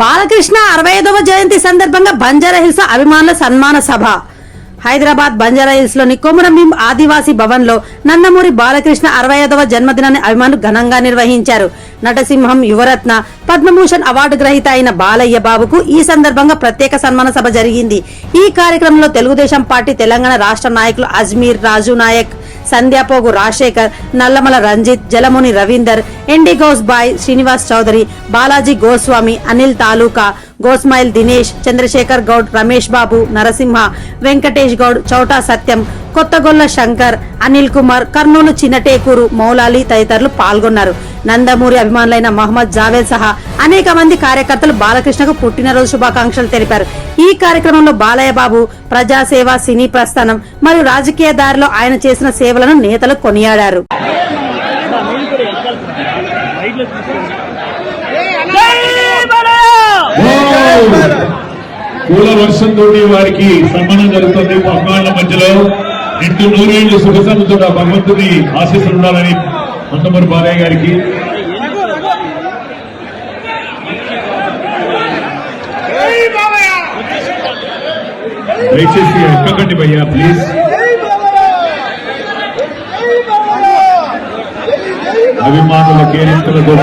బాలకృష్ణ అరవై ఐదవ జయంతి సందర్భంగా బంజారాహిల్స్ అభిమానుల సన్మాన సభ. హైదరాబాద్ బంజారాహిల్స్లోని కొమరంభీం ఆదివాసీ భవన్లో నందమూరి బాలకృష్ణ అరవై ఐదవ జన్మదినాన్ని అభిమానులు ఘనంగా నిర్వహించారు. నటసింహం యువరత్న పద్మభూషణ్ అవార్డు గ్రహీత అయిన బాలయ్య బాబుకు ఈ సందర్భంగా ప్రత్యేక సన్మాన సభ జరిగింది. ఈ కార్యక్రమంలో తెలుగుదేశం పార్టీ తెలంగాణ రాష్ట్ర నాయకులు అజ్మీర్ రాజు నాయక్ సంధ్యాపోగు రాజశేఖర్ నల్లమల రంజిత్ జలముని రవీందర్ ఎండిగోస్ బాయ్ శ్రీనివాస్ చౌదరి బాలాజీ గోస్వామి అనిల్ తాలూకా గోస్మైల్ దినేష్ చంద్రశేఖర్ గౌడ్ రమేష్ బాబు నరసింహ వెంకటేష్ గౌడ్ చౌటా సత్యం కొత్తగొల్ల శంకర్ అనిల్ కుమార్ కర్నూలు చిన్నటేకూరు మౌలాలి తదితరులు పాల్గొన్నారు. నందమూరి అభిమానులైన మహమ్మద్ జావేద్ సహా అనేక మంది కార్యకర్తలు బాలకృష్ణకు పుట్టినరోజు శుభాకాంక్షలు తెలిపారు. ఈ కార్యక్రమంలో బాలయ్య బాబు ప్రజాసేవ సినీ ప్రస్థానం మరియు రాజకీయ దారిలో ఆయన చేసిన సేవలను నేతలు కొనియాడారు. పూల వర్షంతో వారికి సన్మానం జరుగుతుంది. అభిమానుల మధ్యలో నిండు నూరేళ్ళు సుఖసంతో భగవంతుని ఆశీస్సులు ఉండాలని నందమూరి బాలయ్య గారికి. దయచేసి ఎక్కకండి భయ్యా ప్లీజ్. అభిమానుల కేరింతలతో